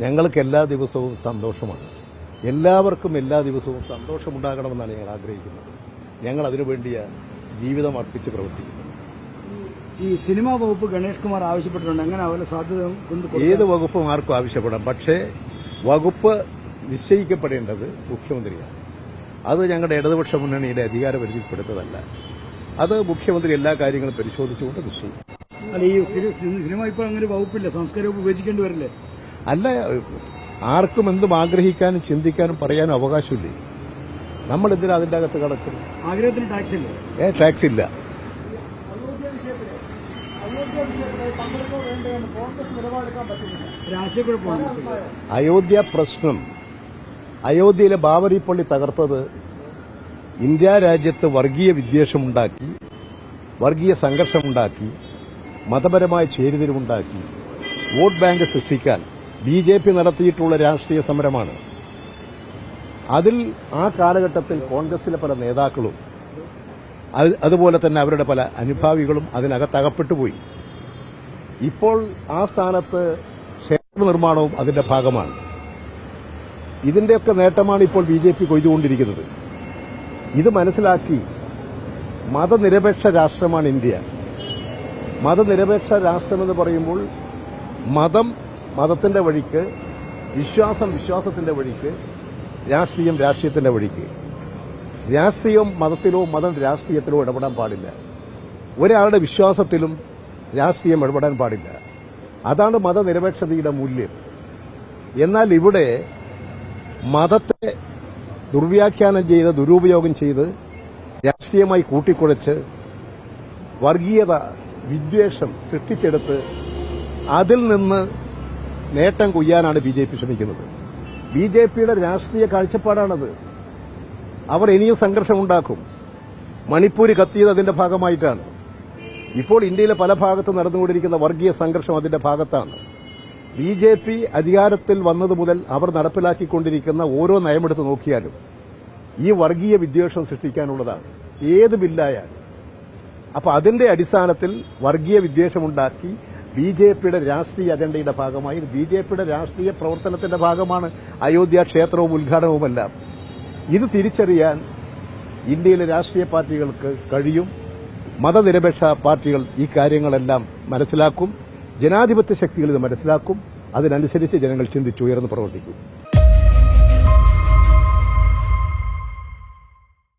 ഞങ്ങൾക്ക് എല്ലാ ദിവസവും സന്തോഷമാണ്. എല്ലാവർക്കും എല്ലാ ദിവസവും സന്തോഷമുണ്ടാകണമെന്നാണ് ഞങ്ങൾ ആഗ്രഹിക്കുന്നത്. ഞങ്ങൾ അതിനുവേണ്ടിയാണ് ജീവിതം അർപ്പിച്ച് പ്രവർത്തിക്കുന്നത്. ഈ സിനിമാ വകുപ്പ് ഗണേഷ് കുമാർ ആവശ്യപ്പെട്ടിട്ടുണ്ട്. എങ്ങനെ അവരുടെ സാധ്യത ഏത് വകുപ്പും ആർക്കും ആവശ്യപ്പെടാം. പക്ഷേ വകുപ്പ് നിശ്ചയിക്കപ്പെടേണ്ടത് മുഖ്യമന്ത്രിയാണ്. അത് ഞങ്ങളുടെ ഇടതുപക്ഷ മുന്നണിയുടെ അധികാരപരിധിപ്പെടുത്തതല്ല അത് മുഖ്യമന്ത്രി എല്ലാ കാര്യങ്ങളും പരിശോധിച്ചുകൊണ്ട് നിശ്ചയിക്കും. അല്ല ഈ സിനി- സിനി- സിനിമ ഇപ്പോൾ അങ്ങനെ വകുപ്പില്ല. സംസ്കാര വകുപ്പ് വിഭജിക്കേണ്ടി വരില്ലേ? അല്ല ആർക്കും എന്തും ആഗ്രഹിക്കാനും ചിന്തിക്കാനും പറയാനും അവകാശമില്ലേ? നമ്മൾ എന്തിനാ അതിന്റെ അകത്ത് കിടക്കും ആഗ്രഹത്തിന് ടാക്സ് ഇല്ല? ഏ ടാക്സ് ഇല്ല. അയോധ്യ പ്രശ്നം. അയോധ്യയിലെ ബാബരി പള്ളി തകർത്തത് ഇന്ത്യ രാജ്യത്ത് വർഗീയ വിദ്വേഷമുണ്ടാക്കി വർഗീയ സംഘർഷമുണ്ടാക്കി മതപരമായ ചേരിതിരിവുണ്ടാക്കി വോട്ട് ബാങ്ക് സൃഷ്ടിക്കാൻ ബി ജെ പി നടത്തിയിട്ടുള്ള രാഷ്ട്രീയ സമരമാണ്. അതിൽ ആ കാലഘട്ടത്തിൽ കോൺഗ്രസിലെ പല നേതാക്കളും അതുപോലെ തന്നെ അവരുടെ പല അനുഭാവികളും അതിനകത്തകപ്പെട്ടുപോയി ഇപ്പോൾ ആ സ്ഥാനത്ത് ക്ഷേത്ര നിർമ്മാണവും അതിന്റെ ഭാഗമാണ്. ഇതിന്റെയൊക്കെ നേട്ടമാണ് ഇപ്പോൾ ബി ജെ പി കൊയ്തുകൊണ്ടിരിക്കുന്നത്. ഇത് മനസ്സിലാക്കി മതനിരപേക്ഷ രാഷ്ട്രമാണ് ഇന്ത്യ. മതനിരപേക്ഷ രാഷ്ട്രമെന്ന് പറയുമ്പോൾ മതം മതത്തിന്റെ വഴിക്ക് വിശ്വാസം വിശ്വാസത്തിന്റെ വഴിക്ക് രാഷ്ട്രീയം രാഷ്ട്രീയത്തിന്റെ വഴിക്ക്. രാഷ്ട്രീയം മതത്തിലോ മതം രാഷ്ട്രീയത്തിലോ ഇടപെടാൻ പാടില്ല. ഒരാളുടെ വിശ്വാസത്തിലും രാഷ്ട്രീയം ഇടപെടാൻ പാടില്ല. അതാണ് മതനിരപേക്ഷതയുടെ മൂല്യം. എന്നാൽ ഇവിടെ മതത്തെ ദുർവ്യാഖ്യാനം ചെയ്ത് ദുരുപയോഗം ചെയ്ത് രാഷ്ട്രീയമായി കൂട്ടിക്കുഴച്ച് വർഗീയത വിദ്വേഷം സൃഷ്ടിച്ചെടുത്ത് അതിൽ നിന്ന് നേട്ടം കൊയ്യാനാണ് ബി ജെ പി ശ്രമിക്കുന്നത്. ബി ജെ പിയുടെ രാഷ്ട്രീയ കാഴ്ചപ്പാടാണത്. അവർ ഇനിയും സംഘർഷമുണ്ടാക്കും. മണിപ്പൂര് കത്തിയത് അതിന്റെ ഭാഗമായിട്ടാണ്. ഇപ്പോൾ ഇന്ത്യയിലെ പല ഭാഗത്ത് നടന്നുകൊണ്ടിരിക്കുന്ന വർഗീയ സംഘർഷം അതിന്റെ ഭാഗത്താണ്. ബി ജെ പി അധികാരത്തിൽ വന്നതു മുതൽ അവർ നടപ്പിലാക്കിക്കൊണ്ടിരിക്കുന്ന ഓരോ നയമെടുത്ത് നോക്കിയാലും ഈ വർഗീയ വിദ്വേഷം സൃഷ്ടിക്കാനുള്ളതാണ്. ഏത് ബില്ലായാലും. അപ്പൊ അതിന്റെ അടിസ്ഥാനത്തിൽ വർഗീയ വിദ്വേഷമുണ്ടാക്കി ബി ജെ പിയുടെ രാഷ്ട്രീയ അജണ്ടയുടെ ഭാഗമായി. ബി ജെ പിയുടെ രാഷ്ട്രീയ പ്രവർത്തനത്തിന്റെ ഭാഗമാണ്. അയോധ്യ ക്ഷേത്രവും ഉദ്ഘാടനവുമെല്ലാം. ഇത് തിരിച്ചറിയാൻ ഇന്ത്യയിലെ രാഷ്ട്രീയ പാർട്ടികൾക്ക് കഴിയും. മതനിരപേക്ഷ പാർട്ടികൾ ഈ കാര്യങ്ങളെല്ലാം മനസ്സിലാക്കും. ജനാധിപത്യ ശക്തികൾ ഇത് മനസ്സിലാക്കും. അതിനനുസരിച്ച് ജനങ്ങൾ ചിന്തിച്ചുയർന്ന് പ്രവർത്തിക്കും.